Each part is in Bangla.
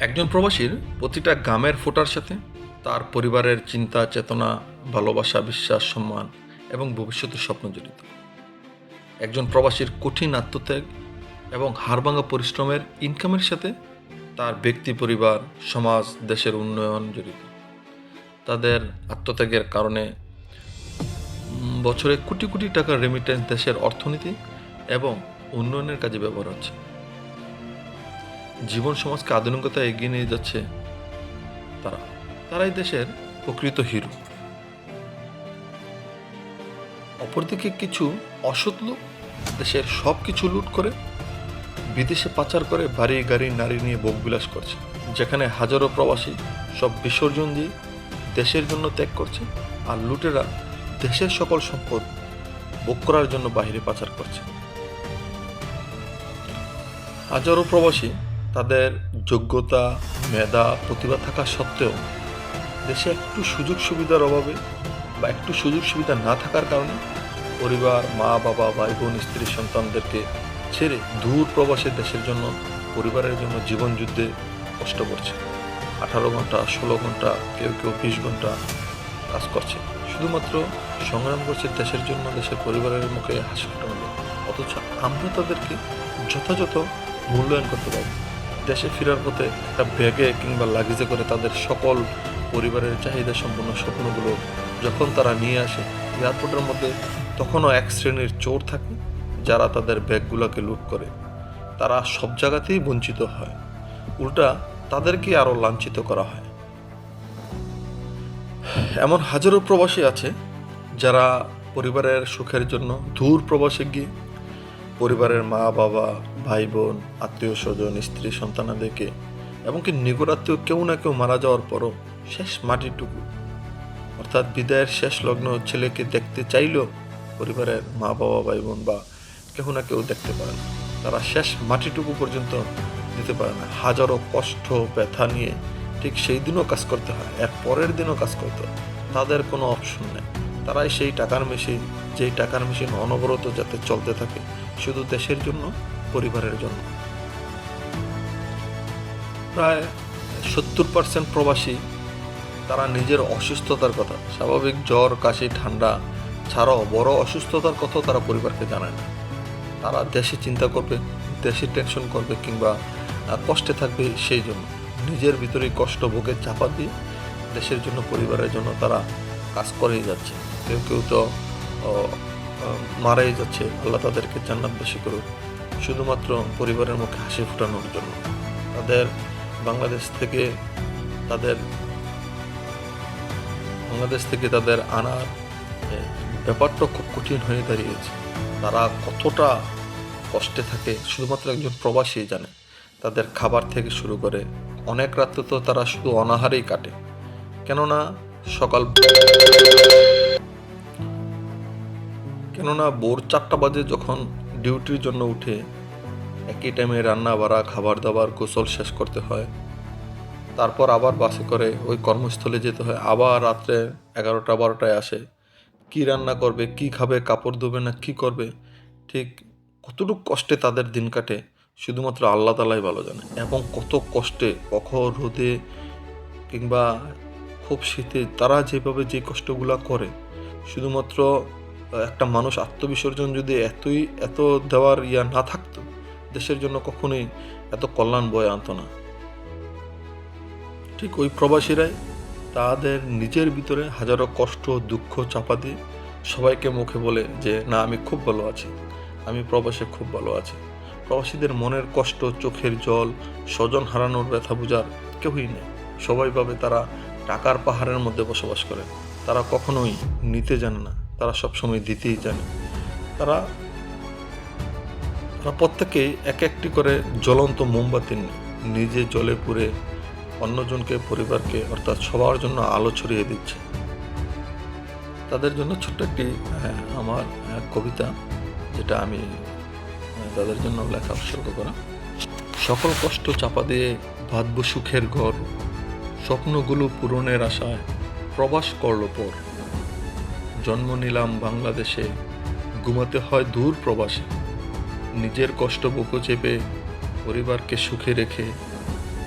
একজন প্রবাসীর প্রতিটা গামের ফোটার সাথে তার পরিবারের চিন্তা, চেতনা, ভালোবাসা, বিশ্বাস, সম্মান এবং ভবিষ্যতের স্বপ্ন জড়িত। একজন প্রবাসীর কঠিন আত্মত্যাগ এবং হাড়ভাঙা পরিশ্রমের ইনকামের সাথে তার ব্যক্তি, পরিবার, সমাজ, দেশের উন্নয়ন জড়িত। তাদের আত্মত্যাগের কারণে বছরে কোটি কোটি টাকার রেমিটেন্স দেশের অর্থনীতি এবং উন্নয়নের কাজে ব্যবহার হচ্ছে। জীবন সমাজকে আধুনিকতা এগিয়ে নিয়ে যাচ্ছে তারা। তারাই দেশের প্রকৃত হিরো। অপরদিকে কিছু অসৎ লোক দেশের সব কিছু লুট করে, বিদেশে পাচার করে বাড়ি, গাড়ি, নারী নিয়ে বিলাস করছে, যেখানে হাজারো প্রবাসী সব বিসর্জন দিয়ে দেশের জন্য ত্যাগ করছে আর লুটেরা দেশের সকল সম্পদ ভোগ করার জন্য বাইরে পাচার করছে। হাজারো প্রবাসী তাদের যোগ্যতা, মেধা, প্রতিভা থাকা সত্ত্বেও দেশে একটু সুযোগ সুবিধার অভাবে বা একটু সুযোগ সুবিধা না থাকার কারণে পরিবার, মা, বাবা ভাই বোন স্ত্রী, সন্তানদেরকে ছেড়ে দূর প্রবাসে দেশের জন্য, পরিবারের জন্য জীবন যুদ্ধে কষ্ট করছে। আঠারো ঘণ্টা, ষোলো ঘণ্টা, কেউ কেউ বিশ ঘণ্টা কাজ করছে। শুধুমাত্র সংগ্রাম করছে দেশের জন্য, দেশের পরিবারের মুখে হাসি ফোটানো অথচ আমরা তাদেরকে যথাযথ মূল্যায়ন করতে পারব। দেশে ফেরার পথে একটা ব্যাগে কিংবা লাগেজে করে তাদের সকল পরিবারের চাহিদা সম্পন্ন স্বপ্নগুলো যখন তারা নিয়ে আসে এয়ারপোর্টের মধ্যে তখনও এক শ্রেণির চোর থাকে যারা তাদের ব্যাগগুলোকে লুট করে। তারা সব জায়গাতেই বঞ্চিত হয়। উল্টা তাদেরকে আরও লাঞ্ছিত করা হয়। এমন হাজারো প্রবাসী আছে যারা পরিবারের সুখের জন্য দূর প্রবাসে গিয়ে পরিবারের মা বাবা ভাই বোন আত্মীয় স্বজন স্ত্রী সন্তানাদেরকে এমনকি নিকটাত্মীয় কেউ না কেউ মারা যাওয়ার পরও শেষ মাটিটুকু। অর্থাৎ বিদায়ের শেষ লগ্ন ছেলেকে দেখতে চাইলেও পরিবারের মা বাবা ভাই বোন বা কেউ না কেউ দেখতে পারে না। তারা শেষ মাটিটুকু পর্যন্ত দিতে পারে না। হাজারো কষ্ট, ব্যথা নিয়ে ঠিক সেই দিনও কাজ করতে হয়, এর পরের দিনও কাজ করতে হয়। তাদের কোনো অপশন নেই। তারাই সেই টাকার মেশিন, যেই টাকার মেশিন অনবরত যাতে চলতে থাকে, শুধু দেশের জন্য পরিবারের জন্য। প্রায় সত্তর পার্সেন্ট প্রবাসী তারা নিজের অসুস্থতার কথা, স্বাভাবিক জ্বর, কাশি, ঠান্ডা ছাড়াও বড় অসুস্থতার কথাও তারা পরিবারকে জানায় না। তারা দেশে চিন্তা করবে, দেশে টেনশন করবে কিংবা কষ্টে থাকবে সেই জন্য। নিজের ভিতরে কষ্ট ভোগে চাপা দিয়ে দেশের জন্য, পরিবারের জন্য তারা কাজ করেই যাচ্ছে। কেউ কেউ তো মারাই যাচ্ছে। আল্লাহ তাদেরকে জান্নাত বেশি করুক। শুধুমাত্র পরিবারের মুখে হাসি ফোটানোর জন্য। তাদের বাংলাদেশ থেকে তাদের বাংলাদেশ থেকে তাদের আনার ব্যাপারটা খুব কঠিন হয়ে দাঁড়িয়েছে। তারা কতটা কষ্টে থাকে শুধুমাত্র একজন প্রবাসী জানে। তাদের খাবার থেকে শুরু করে অনেক রাত্রে তো তারা শুধু অনাহারেই কাটে। কেননা সকাল কেননা ভোর চারটা বাজে যখন ডিউটির জন্য উঠে একই টাইমে রান্না বাড়া খাবার দাবার, গোসল শেষ করতে হয়। তারপর আবার বাসে করে ওই কর্মস্থলে যেতে হয়। আবার রাত্রে এগারোটা, বারোটায় আসে। কি রান্না করবে, কি খাবে, কাপড় ধোবে না, কি করবে? ঠিক কতটুকু কষ্টে তাদের দিন কাটে, শুধুমাত্র আল্লাহ তালাই ভালো জানে। এবং কত কষ্টে কখন রোদে কিংবা খুব শীতে তারা যেভাবে যে কষ্টগুলা করে, শুধুমাত্র একটা মানুষ আত্মবিসর্জন যদি এতই, এত দেওয়ার ইয়া না থাকতো, দেশের জন্য কখনোই এত কল্যাণ বয়ে আনতো না। ঠিক ওই প্রবাসীরাই তাদের নিজের ভিতরে হাজারো কষ্ট, দুঃখ চাপা দিয়ে সবাইকে মুখে বলে যে, না, আমি খুব ভালো আছি। আমি প্রবাসে খুব ভালো আছি। প্রবাসীদের মনের কষ্ট, চোখের জল, স্বজন হারানোর ব্যথা বোঝার কেউই নেই। সবাই ভাবে তারা টাকার পাহাড়ের মধ্যে বসবাস করে। তারা কখনোই নিতে জানে না। তারা সবসময় দিতেই জানে তারা তারা প্রত্যেকেই এক একটি করে জ্বলন্ত মোমবাতি নিজে জলে পুড়ে অন্যজনকে, পরিবারকে, অর্থাৎ সবার জন্য আলো ছড়িয়ে দিচ্ছে। তাদের জন্য ছোট্ট একটি আমার কবিতা, যেটা আমি তাদের জন্য লেখা উৎসর্গ করা। সকল কষ্ট চাপা দিয়ে বাঁধব সুখের ঘর, স্বপ্নগুলো পূরণের আশায় প্রবাস করল পর। জন্ম নিলাম বাংলাদেশে। ঘুমাতে হয় দূর প্রবাসে। নিজের কষ্ট বুকো চেপে পরিবারকে সুখে রেখে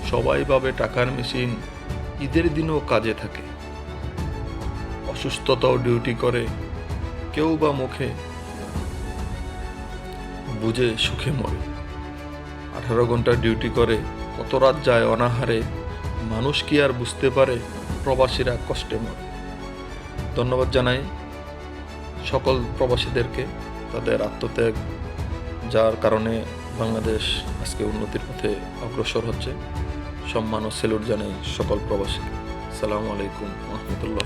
সবাই পাবে টাকার মেশিন ঈদের দিনও কাজে থাকে। অসুস্থতাও ডিউটি করে, কেউ বা মুখে বুঝে সুখে মরে। আঠারো ঘণ্টা ডিউটি করে, কত রাত যায় অনাহারে, মানুষ কি আর বুঝতে পারে প্রবাসীরা কষ্টে মরে। ধন্যবাদ জানাই। সকল প্রবাসীদেরকে তাদের আত্মত্যাগ, যার কারণে বাংলাদেশ আজকে উন্নতির পথে অগ্রসর হচ্ছে। সম্মান ও সেলুট জানাই সকল প্রবাসী সালামু আলাইকুম রহমতুল্লাহ